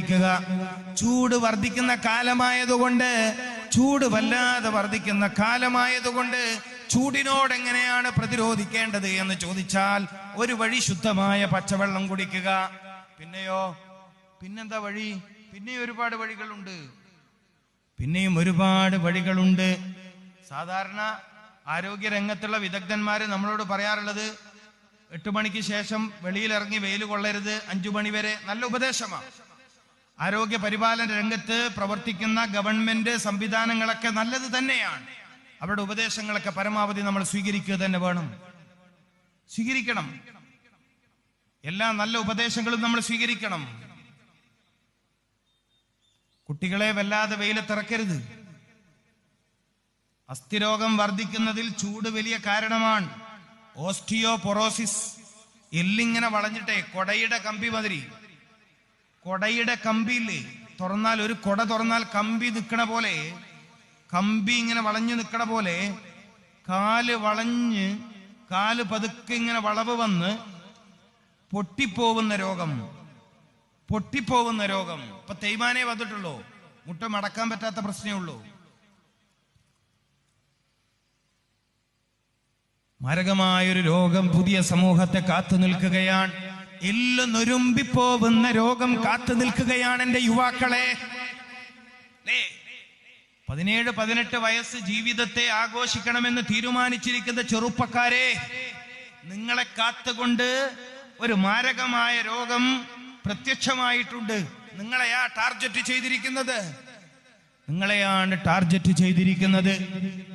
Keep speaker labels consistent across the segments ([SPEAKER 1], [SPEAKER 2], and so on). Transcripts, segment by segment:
[SPEAKER 1] പ്രതിരോധിക്കുക ചൂട് വർദ്ധിക്കുന്ന കാലമായതുകൊണ്ട് ചൂട് വല്ലാതെ വർദ്ധിക്കുന്ന കാലമായതുകൊണ്ട് ചൂടിനോട് എങ്ങനെയാണ് പ്രതിരോധിക്കേണ്ടത് എന്ന് ചോദിച്ചാൽ ഒരു വഴി ശുദ്ധമായ പച്ചവെള്ളം കുടിക്കുക. പിന്നെയോ? പിന്നെന്താ വഴി? പിന്നെയും ഒരുപാട് വഴികളുണ്ട്. പിന്നെയും ഒരുപാട് വഴികളുണ്ട്. സാധാരണ ആരോഗ്യ രംഗത്തുള്ള വിദഗ്ധന്മാര് നമ്മളോട് പറയാറുള്ളത് എട്ട് മണിക്ക് ശേഷം വെളിയിലിറങ്ങി വെയിൽ കൊള്ളരുത് അഞ്ചു മണി വരെ നല്ല ഉപദേശമാണ് ആരോഗ്യ പരിപാലന രംഗത്ത് പ്രവർത്തിക്കുന്ന ഗവൺമെന്റ് സംവിധാനങ്ങളൊക്കെ നല്ലത് തന്നെയാണ്. അവരുടെ ഉപദേശങ്ങളൊക്കെ പരമാവധി നമ്മൾ സ്വീകരിക്കുക തന്നെ വേണം. സ്വീകരിക്കണം. എല്ലാ നല്ല ഉപദേശങ്ങളും നമ്മൾ സ്വീകരിക്കണം. കുട്ടികളെ വല്ലാതെ വെയിലത്തിറക്കരുത്. അസ്ഥിരോഗം വർദ്ധിക്കുന്നതിൽ ചൂട് വലിയ കാരണമാണ്. ഓസ്റ്റിയോപൊറോസിസ് എല്ലിങ്ങനെ വളഞ്ഞിട്ടെ കൊടയുടെ കമ്പി മാതിരി. കൊടയുടെ കമ്പിയില്ലേ? തുറന്നാൽ ഒരു കൊട തുറന്നാൽ കമ്പി നിൽക്കണ പോലെ കമ്പി ഇങ്ങനെ വളഞ്ഞു നിൽക്കണ പോലെ കാൽ വളഞ്ഞ് കാൽ പതുക്കെ ഇങ്ങനെ വളവ് വന്ന് പൊട്ടിപ്പോവുന്ന രോഗം പൊട്ടിപ്പോവുന്ന രോഗം. ഇപ്പൊ തേയ്മാനേ വന്നിട്ടുള്ളൂ. മുട്ട മടക്കാൻ പറ്റാത്ത പ്രശ്നമേ ഉള്ളൂ. മാരകമായൊരു രോഗം പുതിയ സമൂഹത്തെ കാത്തു നിൽക്കുകയാണ്. എല്ലു നുരുമ്പിപ്പോവുന്ന രോഗം കാത്തു നിൽക്കുകയാണ് എന്റെ യുവാക്കളെ. പതിനേഴ് പതിനെട്ട് വയസ്സ് ജീവിതത്തെ ആഘോഷിക്കണമെന്ന് തീരുമാനിച്ചിരിക്കുന്ന ചെറുപ്പക്കാരെ നിങ്ങളെ കാത്തുകൊണ്ട് ഒരു മാരകമായ രോഗം പ്രത്യക്ഷമായിട്ടുണ്ട്. നിങ്ങളെയാ ടാർഗറ്റ് ചെയ്തിരിക്കുന്നത്. നിങ്ങളെയാണ് ടാർഗറ്റ് ചെയ്തിരിക്കുന്നത്.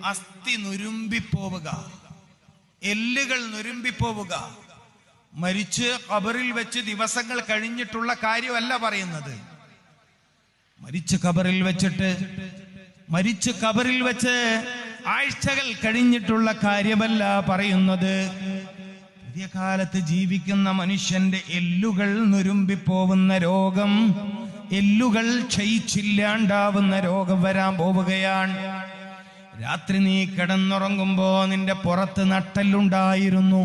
[SPEAKER 1] അസ്ഥി നുരുമ്പിപ്പോവുക. എല്ലുകൾ നുരുമ്പിപ്പോവുക. മരിച്ച് ഖബറിൽ വെച്ച് ദിവസങ്ങൾ കഴിഞ്ഞിട്ടുള്ള കാര്യമല്ല പറയുന്നത്. മരിച്ച് ഖബറിൽ വെച്ചിട്ട് മരിച്ച് ഖബറിൽ വെച്ച് ആഴ്ചകൾ കഴിഞ്ഞിട്ടുള്ള കാര്യമല്ല പറയുന്നത്. പുതിയ കാലത്ത് ജീവിക്കുന്ന മനുഷ്യന്റെ എല്ലുകൾ നുരുമ്പിപ്പോവുന്ന രോഗം എല്ലുകൾ ക്ഷയിച്ചില്ലാണ്ടാവുന്ന രോഗം വരാൻ പോവുകയാണ്. രാത്രി നീ കിടന്നുറങ്ങുമ്പോ നിന്റെ പുറത്ത് നട്ടല്ലുണ്ടായിരുന്നു.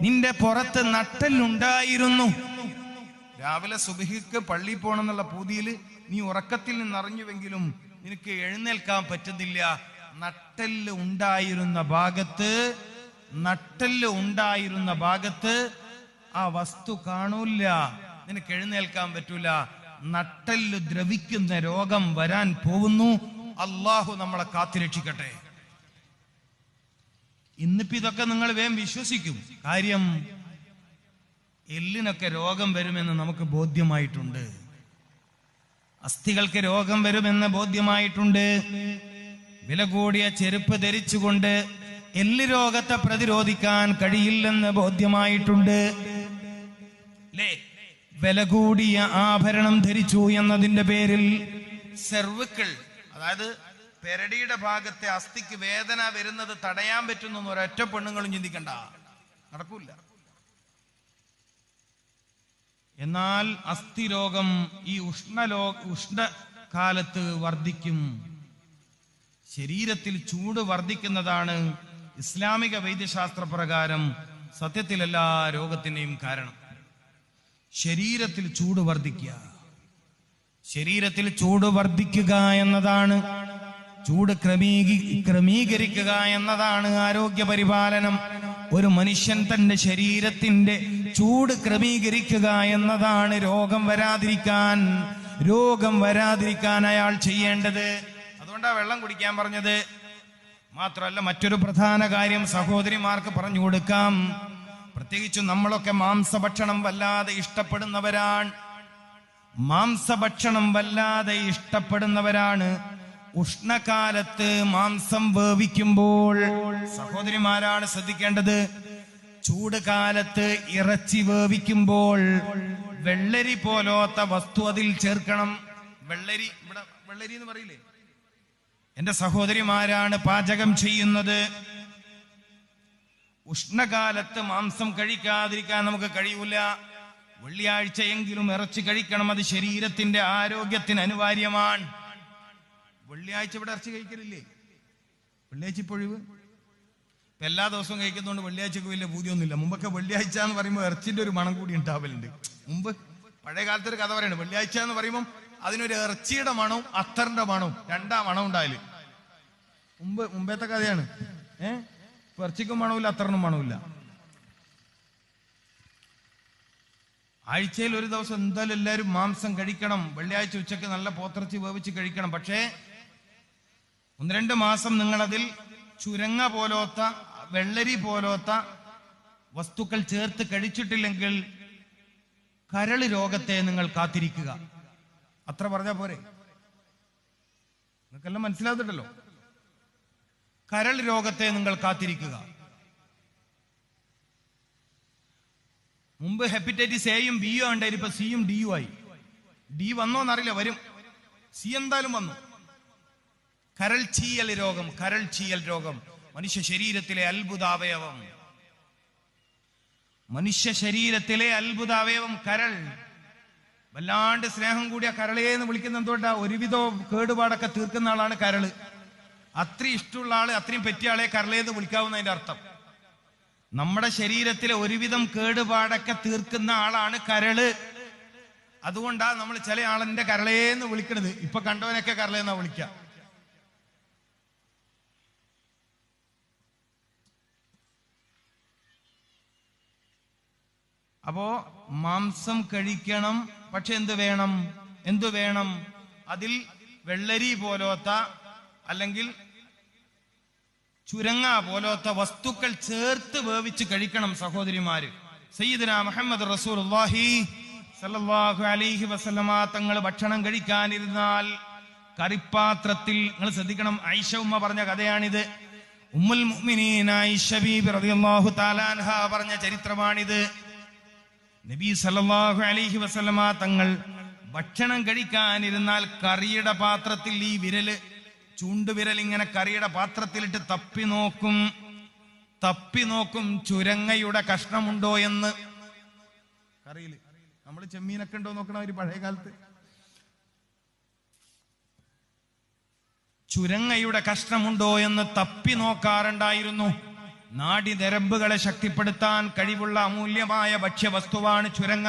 [SPEAKER 1] നിന്റെ പുറത്ത് നട്ടല്ലുണ്ടായിരുന്നു രാവിലെ സുബഹിക്ക് പള്ളി പോണെന്നുള്ള പൂതിയിൽ നീ ഉറക്കത്തിൽ നിന്നറിഞ്ഞുവെങ്കിലും നിനക്ക് എഴുന്നേൽക്കാൻ പറ്റുന്നില്ല. നട്ടൽ ഉണ്ടായിരുന്ന ഭാഗത്ത് നട്ടൽ ഉണ്ടായിരുന്ന ഭാഗത്ത് ആ വസ്തു കാണൂല നിനക്ക് എഴുന്നേൽക്കാൻ പറ്റൂല. നട്ടൽ ദ്രവിക്കുന്ന രോഗം വരാൻ പോകുന്നു. അള്ളാഹു നമ്മളെ കാത്തുരക്ഷിക്കട്ടെ. ഇന്നിപ്പോ ഇതൊക്കെ നിങ്ങൾ വേം വിശ്വസിക്കും. കാര്യം എല്ലിനൊക്കെ രോഗം വരുമെന്ന് നമുക്ക് ബോധ്യമായിട്ടുണ്ട്. അസ്ഥികൾക്ക് രോഗം വരുമെന്ന് ബോധ്യമായിട്ടുണ്ട്. വില കൂടിയ ചെരുപ്പ് ധരിച്ചുകൊണ്ട് എല്ല് രോഗത്തെ പ്രതിരോധിക്കാൻ കഴിയില്ലെന്ന് ബോധ്യമായിട്ടുണ്ട്. വില കൂടിയ ആഭരണം ധരിച്ചു എന്നതിന്റെ പേരിൽ സെർവിക്കൾ അതായത് പെരടിയുടെ ഭാഗത്തെ അസ്ഥിക്ക് വേദന വരുന്നത് തടയാൻ പറ്റുന്ന ഒരൊറ്റ പെണ്ണുങ്ങളും ചിന്തിക്കണ്ട. നടക്കൂല. എന്നാൽ അസ്ഥിരോഗം ഈ ഉഷ്ണലോ ഉഷ്ണകാലത്ത് വർദ്ധിക്കും. ശരീരത്തിൽ ചൂട് വർദ്ധിക്കുന്നതാണ് ഇസ്ലാമിക വൈദ്യശാസ്ത്ര പ്രകാരം സത്യത്തിൽ എല്ലാ രോഗത്തിന്റെയും കാരണം. ശരീരത്തിൽ ചൂട് വർദ്ധിക്കുക. ശരീരത്തിൽ ചൂട് വർദ്ധിക്കുക എന്നതാണ് ചൂട് ക്രമീകി ക്രമീകരിക്കുക എന്നതാണ് ആരോഗ്യ പരിപാലനം. ഒരു മനുഷ്യൻ തന്റെ ശരീരത്തിന്റെ ചൂട് ക്രമീകരിക്കുക എന്നതാണ് രോഗം വരാതിരിക്കാൻ രോഗം വരാതിരിക്കാൻ അയാൾ ചെയ്യേണ്ടത്. അതുകൊണ്ടാണ് വെള്ളം കുടിക്കാൻ പറഞ്ഞത്. മാത്രമല്ല മറ്റൊരു പ്രധാന കാര്യം സഹോദരിമാർക്ക് പറഞ്ഞു കൊടുക്കാം. പ്രത്യേകിച്ച് നമ്മളൊക്കെ മാംസഭക്ഷണം വല്ലാതെ ഇഷ്ടപ്പെടുന്നവരാണ്. മാംസഭക്ഷണം വല്ലാതെ ഇഷ്ടപ്പെടുന്നവരാണ്. ഉഷ്ണകാലത്ത് മാംസം വേവിക്കുമ്പോൾ സഹോദരിമാരാണ് ശ്രദ്ധിക്കേണ്ടത്. ചൂട് കാലത്ത് ഇറച്ചി വേവിക്കുമ്പോൾ വെള്ളരി പോലോത്ത വസ്തു അതിൽ ചേർക്കണം. വെള്ളരി ഇവിടെ വെള്ളരി എന്ന് പറയില്ലേ? എന്റെ സഹോദരിമാരാണ് പാചകം ചെയ്യുന്നത്. ഉഷ്ണകാലത്ത് മാംസം കഴിക്കാതിരിക്കാൻ നമുക്ക് കഴിയൂല. വെള്ളിയാഴ്ചയെങ്കിലും ഇറച്ചി കഴിക്കണം. അത് ശരീരത്തിന്റെ ആരോഗ്യത്തിന് അനിവാര്യമാണ്. വെള്ളിയാഴ്ച ഇവിടെ ഇറച്ചി കഴിക്കലില്ലേ? വെള്ളിയാഴ്ച ഇപ്പൊ എല്ലാ ദിവസവും കഴിക്കുന്നതുകൊണ്ട് വെള്ളിയാഴ്ചക്ക് വലിയ പൂതിയൊന്നുമില്ല. മുമ്പൊക്കെ വെള്ളിയാഴ്ച എന്ന് പറയുമ്പോൾ ഇറച്ചിന്റെ ഒരു മണം കൂടി ഉണ്ടാവലുണ്ട്. മുമ്പ് പഴയ കാലത്തൊരു കഥ പറയുന്നത് വെള്ളിയാഴ്ച എന്ന് പറയുമ്പോൾ അതിനൊരു ഇറച്ചിയുടെ മണവും അത്തറിന്റെ മണവും രണ്ടാ മണം ഉണ്ടായാൽ മുമ്പ് മുമ്പത്തെ കഥയാണ്. ഏ? ഇപ്പൊ ഇറച്ചിക്കും മണമില്ല അത്തറിനും മണമില്ല ആഴ്ചയിൽ ഒരു ദിവസം എന്തായാലും എല്ലാവരും മാംസം കഴിക്കണം. വെള്ളിയാഴ്ച ഉച്ചയ്ക്ക് നല്ല പോത്തിറച്ചി വേവിച്ച് കഴിക്കണം. പക്ഷേ ഒന്ന് രണ്ട് മാസം നിങ്ങളതിൽ ചുരങ്ങ പോലോത്ത വെള്ളരി പോലോത്ത വസ്തുക്കൾ ചേർത്ത് കഴിച്ചിട്ടില്ലെങ്കിൽ കരൾ രോഗത്തെ നിങ്ങൾ കാത്തിരിക്കുക. അത്ര പറഞ്ഞാ പോരെ? നിങ്ങൾക്കെല്ലാം മനസ്സിലാകുന്നുണ്ടല്ലോ കരൾ രോഗത്തെ നിങ്ങൾ കാത്തിരിക്കുക. മുമ്പ് ഹെപ്പറ്റൈറ്റിസ് എയും ബിയും ഉണ്ടായിരുന്നു ഇപ്പൊ സിയും ഡിയും ആയി. ഡി വന്നോന്നറിയില്ല വരും. സി എന്തായാലും വന്നു. കരൾ ചീയൽ രോഗം കരൾ ചീയൽ രോഗം. മനുഷ്യ ശരീരത്തിലെ അത്ഭുതാവയവം. മനുഷ്യ ശരീരത്തിലെ അത്ഭുതാവയവം കരൾ. വല്ലാണ്ട് സ്നേഹം കൂടിയ കരളേ എന്ന് വിളിക്കുന്ന എന്തുകൊണ്ടാ? ഒരുവിധോ കേടുപാടൊക്കെ തീർക്കുന്ന ആളാണ് കരൾ. അത്രയും ഇഷ്ടമുള്ള ആൾ അത്രയും പറ്റിയ ആളെ കരളേന്ന് വിളിക്കാവുന്നതിന്റെ അർത്ഥം. നമ്മുടെ ശരീരത്തിലെ ഒരുവിധം കേടുപാടൊക്കെ തീർക്കുന്ന ആളാണ് കരൾ. അതുകൊണ്ടാ നമ്മൾ ചില ആളിന്റെ കരളേന്ന് വിളിക്കണത്. ഇപ്പൊ കണ്ടവനൊക്കെ കരളേന്നാ വിളിക്ക. അപ്പോ മാംസം കഴിക്കണം പക്ഷെ എന്ത് വേണം? എന്തു വേണം? അതിൽ വെള്ളരി പോലോത്ത അല്ലെങ്കിൽ ചുരങ്ങ പോലോത്ത വസ്തുക്കൾ ചേർത്ത് വേവിച്ച് കഴിക്കണം സഹോദരിമാര്. സയ്യിദന മുഹമ്മദ് റസൂലുള്ളാഹി സല്ലല്ലാഹു അലൈഹി വസല്ലമ തങ്ങൾ ഭക്ഷണം കഴിക്കാനിരുന്നാൽ കറിപ്പാത്രത്തിൽ നിങ്ങൾ ശ്രദ്ധിക്കണം ഐഷ ഉമ്മ പറഞ്ഞ കഥയാണിത്. ഉമ്മുൽ മുഅ്മിനീൻ ഐഷ ബീബി റളിയല്ലാഹു പറഞ്ഞ ചരിത്രമാണിത്. നബി സല്ലല്ലാഹു അലൈഹി വസല്ലമ തങ്ങൾ ഭക്ഷണം കഴിക്കാനിരുന്നാൽ കറിയുടെ പാത്രത്തിൽ ഈ വിരൽ ചൂണ്ടുവിരൽ ഇങ്ങനെ കറിയുടെ പാത്രത്തിലിട്ട് തപ്പി നോക്കും. തപ്പി നോക്കും ചുരങ്ങയുടെ കഷ്ണമുണ്ടോ എന്ന്. കറിയിൽ. നമ്മൾ ചെമ്മീനൊക്കെ ഉണ്ടോ നോക്കണം ഒരു പഴയ കാലത്ത്. ചുരങ്ങയുടെ കഷ്ണമുണ്ടോ എന്ന് തപ്പി നോക്കാറുണ്ടായിരുന്നു. നാടി നരമ്പുകളെ ശക്തിപ്പെടുത്താൻ കഴിവുള്ള അമൂല്യമായ ഭക്ഷ്യവസ്തുവാണ് ചുരങ്ങ.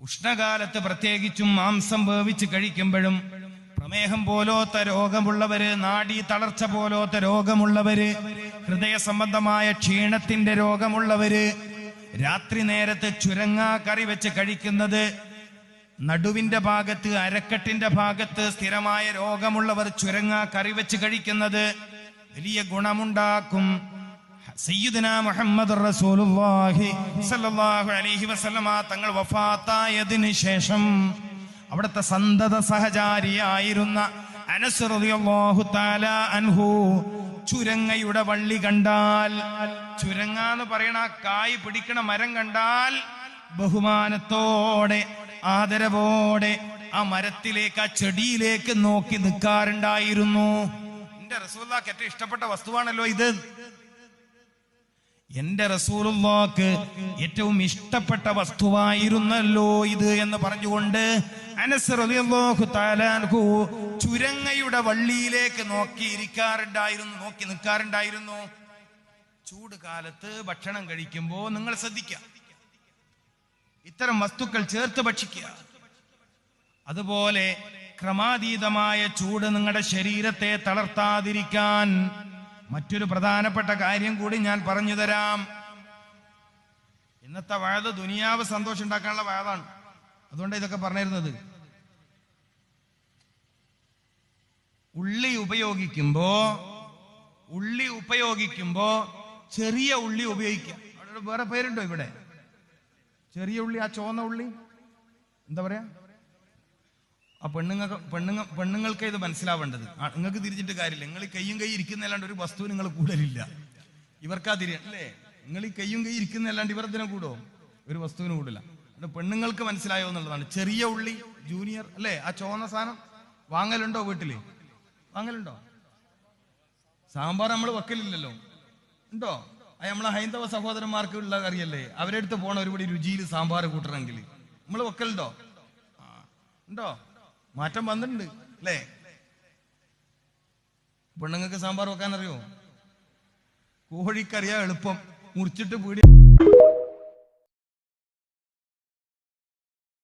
[SPEAKER 1] ഉഷ്ണകാലത്ത് പ്രത്യേകിച്ചും മാംസം വേവിച്ച് കഴിക്കുമ്പോഴും പ്രമേഹം പോലോത്ത രോഗമുള്ളവര് നാഡീ തളർച്ച പോലോത്ത രോഗമുള്ളവര് ഹൃദയ സംബന്ധമായ ക്ഷീണത്തിന്റെ രോഗമുള്ളവര് രാത്രി നേരത്ത് ചുരങ്ങ കറി വെച്ച് കഴിക്കുന്നത് നടുവിന്റെ ഭാഗത്ത് അരക്കെട്ടിന്റെ ഭാഗത്ത് സ്ഥിരമായ രോഗമുള്ളവർ ചുരങ്ങ കറി വെച്ച് കഴിക്കുന്നത് വലിയ ഗുണമുണ്ടാക്കും. സയ്യിദന മുഹമ്മദ് റസൂലുള്ളാഹി സല്ലല്ലാഹു അലൈഹി വസല്ലമ തങ്ങൾ വഫാത്തായതിനു ശേഷം അവിടുത്തെ സന്തത സഹചാരിയായിരുന്ന അനസ് റളിയല്ലാഹു തആല അൻഹു ചുരങ്ങയുടെ വള്ളി കണ്ടാൽ ചുരങ്ങ എന്ന് പറയണ കായ് പിടിക്കണ മരം കണ്ടാൽ ബഹുമാനത്തോടെ ആദരവോടെ ആ മരത്തിലേക്ക് ആ ചെടിയിലേക്ക് നോക്കി നിൽക്കാറുണ്ടായിരുന്നു. എന്റെ റസൂല്ലാക്ക് ഏറ്റവും ഇഷ്ടപ്പെട്ട വസ്തുവാണല്ലോ ഇത്. എന്റെ റസൂലുള്ളാക്ക് ഏറ്റവും ഇഷ്ടപ്പെട്ട വസ്തുവായിരുന്നല്ലോ ഇത് എന്ന് പറഞ്ഞുകൊണ്ട് അനസ് റളിയല്ലാഹു ചുരങ്ങയുടെ വള്ളിയിലേക്ക് നോക്കിയിരിക്കാറുണ്ടായിരുന്നു നോക്കി നിൽക്കാറുണ്ടായിരുന്നു. ചൂട് കാലത്ത് ഭക്ഷണം കഴിക്കുമ്പോൾ നിങ്ങൾ ശ്രദ്ധിക്ക. ഇത്തരം വസ്തുക്കൾ ചേർത്ത് ഭക്ഷിക്കുക അതുപോലെ ക്രമാതീതമായ ചൂട് നിങ്ങളുടെ ശരീരത്തെ തളർത്താതിരിക്കാൻ. മറ്റൊരു പ്രധാനപ്പെട്ട കാര്യം കൂടി ഞാൻ പറഞ്ഞു തരാം. ഇന്നത്തെ വയത് ദുനിയാവ് സന്തോഷം ഉണ്ടാക്കാനുള്ള വയതാണ്. അതുകൊണ്ട് ഇതൊക്കെ പറഞ്ഞിരുന്നത്. ഉള്ളി ഉപയോഗിക്കുമ്പോ ഉള്ളി ഉപയോഗിക്കുമ്പോ ചെറിയ ഉള്ളി ഉപയോഗിക്കുക അവിടെ വേറെ പേരുണ്ടോ ഇവിടെ? ചെറിയ ഉള്ളി ആ ചുവന്ന ഉള്ളി? എന്താ പറയാ? ആ പെണ്ണുങ്ങൾക്ക് പെണ്ണുങ്ങ പെണ്ണുങ്ങൾക്ക് ഇത് മനസ്സിലാവേണ്ടത്. നിങ്ങൾക്ക് തിരിച്ചിട്ട് കാര്യമില്ല. നിങ്ങൾ കൈയും കയ്യും കൈ ഇരിക്കുന്നല്ലാണ്ട് ഒരു വസ്തു നിങ്ങൾ കൂടലില്ല. ഇവർക്കാ തിരി അല്ലേ? നിങ്ങൾ ഈ കയ്യും കൈ ഇരിക്കുന്നല്ലാണ്ട് ഇവർ കൂടോ? ഒരു വസ്തുവിന് കൂടില്ല. പെണ്ണുങ്ങൾക്ക് മനസ്സിലായോ എന്നുള്ളതാണ്. ചെറിയ ഉള്ളി ജൂനിയർ അല്ലേ? ആ ചുവന്ന സാധനം വാങ്ങലുണ്ടോ വീട്ടിൽ? വാങ്ങലുണ്ടോ? സാമ്പാർ നമ്മൾ വെക്കലില്ലല്ലോ. ഉണ്ടോ? അത് നമ്മളെ ഹൈന്ദവ സഹോദരന്മാർക്ക് ഉള്ള കറിയല്ലേ? അവരെടുത്ത് പോണ ഒരുപടി രുചിയിൽ സാമ്പാർ കൂട്ടണമെങ്കിൽ. നമ്മൾ വെക്കലുണ്ടോ? ഉണ്ടോ? മാറ്റം വന്നിട്ടുണ്ട് അല്ലേ? പെണ്ണുങ്ങൾക്ക് സാമ്പാർ വെക്കാൻ അറിയോ കോഴിക്കറിയാ എളുപ്പം. മുറിച്ചിട്ട് പീടി